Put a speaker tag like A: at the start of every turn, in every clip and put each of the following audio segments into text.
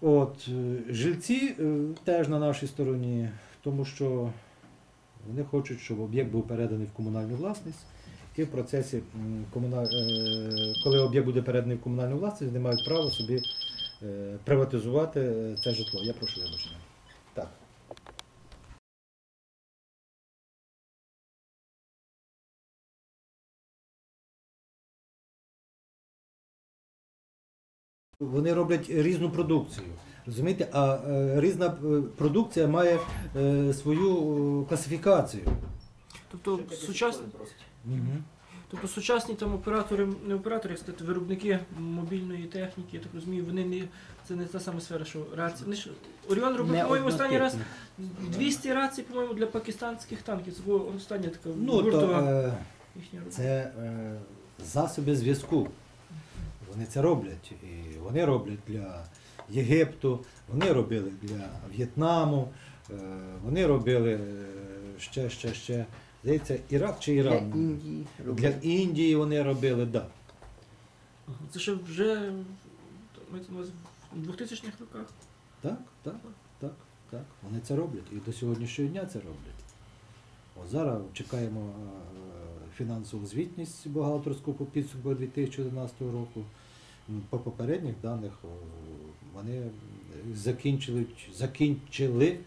A: От, жильці е, теж на нашій стороні, тому що вони хочуть, щоб об'єкт був переданий в комунальну власність. І в процесі, е, коли об'єкт буде переданий в комунальну власність, вони мають право собі е, приватизувати це житло. Я прошу вибачення. Вони роблять різну продукцію. Розумієте, а е, різна е, продукція має е, свою класифікацію.
B: Тобто сучасні,
A: Угу.
B: тобто сучасні там оператори, не оператори, як сказати, виробники мобільної техніки, я так розумію, вони не це не та сама сфера, що рації. Ж Оріон робив, по-моєму, останній раз 200 рацій, по-моєму, для пакистанських танків. Це була остання така
A: Ну, то,
B: гуртова
A: е,
B: їхня робота.
A: це е, засоби зв'язку. Вони це роблять. І вони роблять для Єгипту, вони робили для В'єтнаму, е, вони робили е, ще, ще, ще. Здається, Ірак чи
C: Для
A: Іран.
C: Індії.
A: Для Індії вони робили, так. Да.
B: Це ще вже в 2000-х роках.
A: Так, так, так, так. Вони це роблять. І до сьогоднішнього дня це роблять. От зараз чекаємо е, фінансову звітність бухгалтерську по підсумку 2011 року. По попередніх даних вони закінчили, закінчили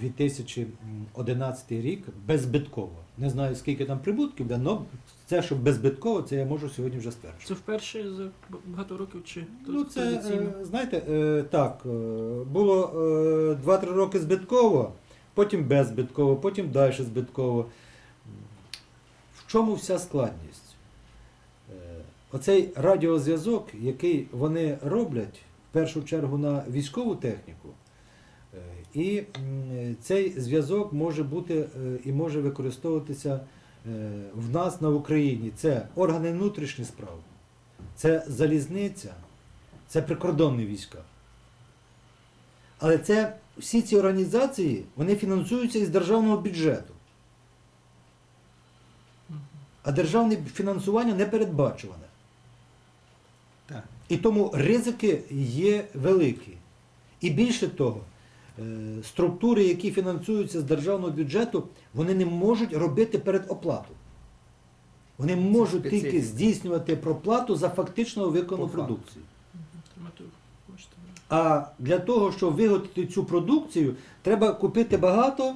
A: 2011 рік беззбитково. Не знаю, скільки там прибутків, але це, що беззбитково, це я можу сьогодні вже стверджувати.
B: Це вперше за багато років чи
A: Ну, це, е, знаєте, е, так, е, було е, 2-3 роки збитково, потім беззбитково, потім далі збитково. В чому вся складність? Оцей радіозв'язок, який вони роблять, в першу чергу на військову техніку, е, і цей зв'язок може бути е, і може використовуватися е, в нас на Україні. Це органи внутрішніх справ, це залізниця, це прикордонні війська. Але це всі ці організації вони фінансуються із державного бюджету. А державне фінансування не передбачуване. І тому ризики є великі. І більше того, е, структури, які фінансуються з державного бюджету, вони не можуть робити передоплату. Вони можуть тільки здійснювати проплату за фактично виконану
C: По
A: продукцію. А для того, щоб виготовити цю продукцію, треба купити багато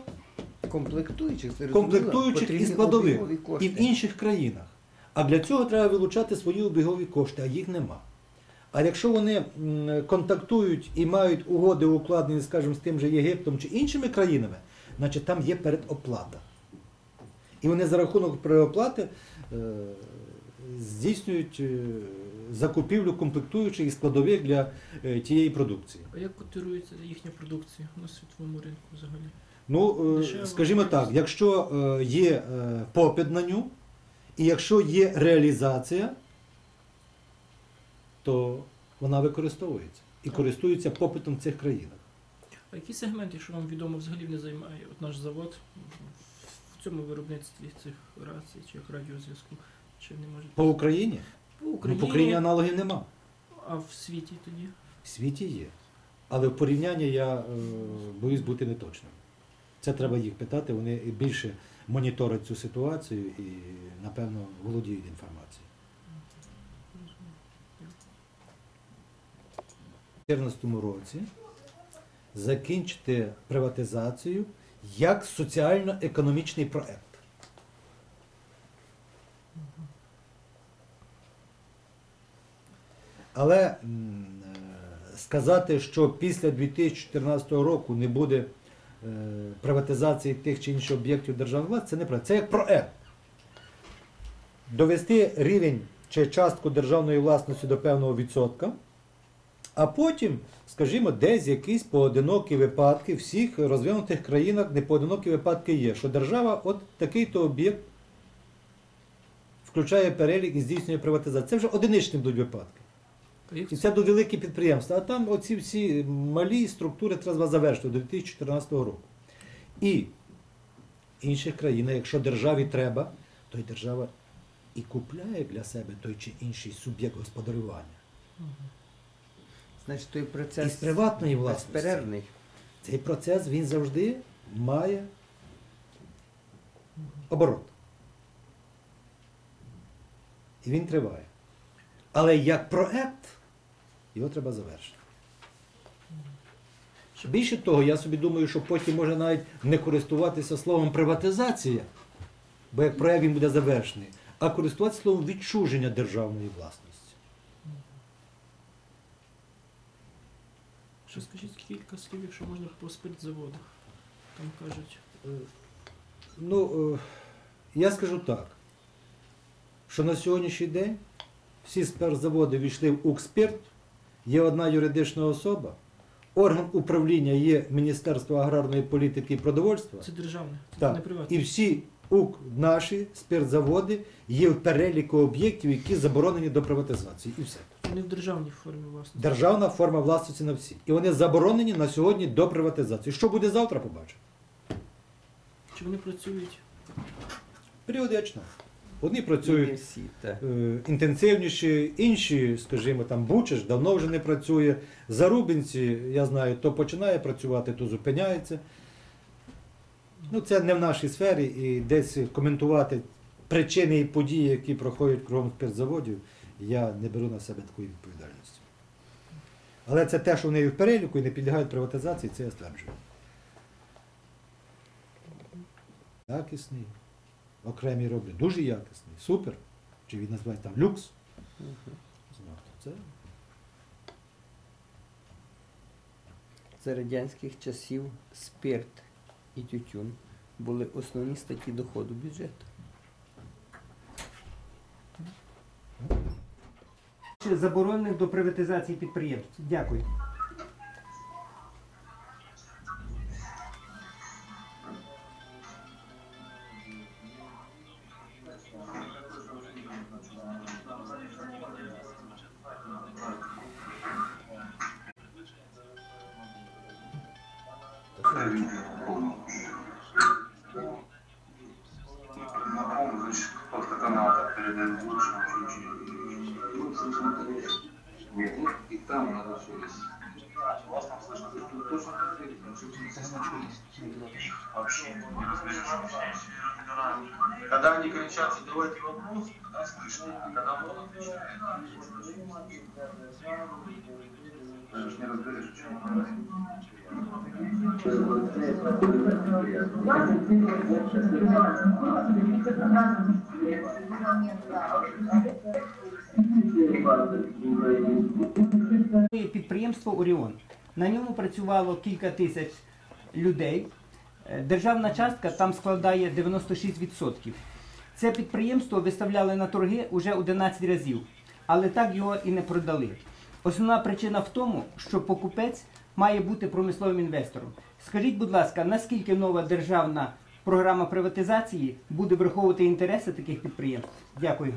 C: Комплектуючих,
A: комплектуючих і складових і в інших країнах. А для цього треба вилучати свої обігові кошти, а їх нема. А якщо вони контактують і мають угоди укладені, скажімо, з тим же Єгиптом чи іншими країнами, значить там є передоплата. І вони за рахунок переоплати е, здійснюють е, закупівлю комплектуючих і складових для е, тієї продукції.
B: А як котирується їхня продукція на світовому ринку взагалі?
A: Ну, скажімо так, якщо є попит на ню, і якщо є реалізація, то вона використовується і користується попитом в цих країнах.
B: А які сегменти, що вам відомо, взагалі не займає от наш завод в цьому виробництві цих рацій чи як радіозв'язку? Чи не може
A: По Україні?
B: по
A: Ну, по Україні аналогів нема.
B: а в світі тоді?
A: В світі є. Але в порівнянні я е, боюсь бути неточним. Це треба їх питати, вони більше моніторять цю ситуацію і, напевно, володіють інформацією. 2014 році закінчити приватизацію як соціально-економічний проект. Але сказати, що після 2014 року не буде е, приватизації тих чи інших об'єктів державної власті, це неправда. Це як проект. Довести рівень чи частку державної власності до певного відсотка, а потім, скажімо, десь якісь поодинокі випадки, в всіх розвинутих країнах непоодинокі випадки є, що держава от такий-то об'єкт включає перелік і здійснює приватизацію. Це вже одиничні будуть випадки. І
B: це?
A: це до великі підприємства. А там оці всі малі структури треба завершити до 2014 року. І в інших країнах, якщо державі треба, то й держава і купляє для себе той чи інший суб'єкт господарювання.
C: Значить, той процес
A: Із приватної власності.
C: безперервний.
A: Цей процес він завжди має оборот. І він триває. Але як проект його треба завершити. Більше того, я собі думаю, що потім може навіть не користуватися словом приватизація, бо як проект він буде завершений, а користуватися словом відчуження державної власності.
B: Ще скажіть кілька слів, якщо можна по спиртзаводах. Там кажуть.
A: Е, Ну, е, я скажу так, що на сьогоднішній день всі спиртзаводи війшли в Укрспирт, є одна юридична особа, орган управління є Міністерство аграрної політики і продовольства,
B: Це державне, це
A: Так.
B: не приватне.
A: і всі УК наші спиртзаводи є в переліку об'єктів, які заборонені до приватизації. І все.
B: Вони в державній формі власності.
A: Державна форма власності на всі. І вони заборонені на сьогодні до приватизації. Що буде завтра, побачимо.
B: Чи вони працюють?
A: Періодично. Одні працюють
C: всі,
A: е, інтенсивніші, інші, скажімо, там Бучиш давно вже не працює. Зарубинці, я знаю, то починає працювати, то зупиняється. Ну, це не в нашій сфері, і десь коментувати причини і події, які проходять кругом спиртзаводів, я не беру на себе такої відповідальності. Але це те, що вони в переліку і не підлягають приватизації, це я стверджую. Якісний. Окремі роблять. Дуже якісний. Супер. Чи він називається там люкс? Це
C: За радянських часів спирт і тютюн були основні статті доходу бюджету.
D: заборонених до приватизації підприємств. Дякую.
E: И там через... Вас там слышно? Тут точно Вообще не разберешь. Когда они кричат, задавайте вопрос, да, слышно. А когда он отвечает, даже не разберешь, о чем он
D: Підприємство Оріон. На ньому працювало кілька тисяч людей. Е, Державна частка там складає 96%. Це підприємство виставляли на торги уже 11 разів, але так його і не продали. Основна причина в тому, що покупець має бути промисловим інвестором. Скажіть, будь ласка, наскільки нова державна програма приватизації буде враховувати інтереси таких підприємств? Дякую.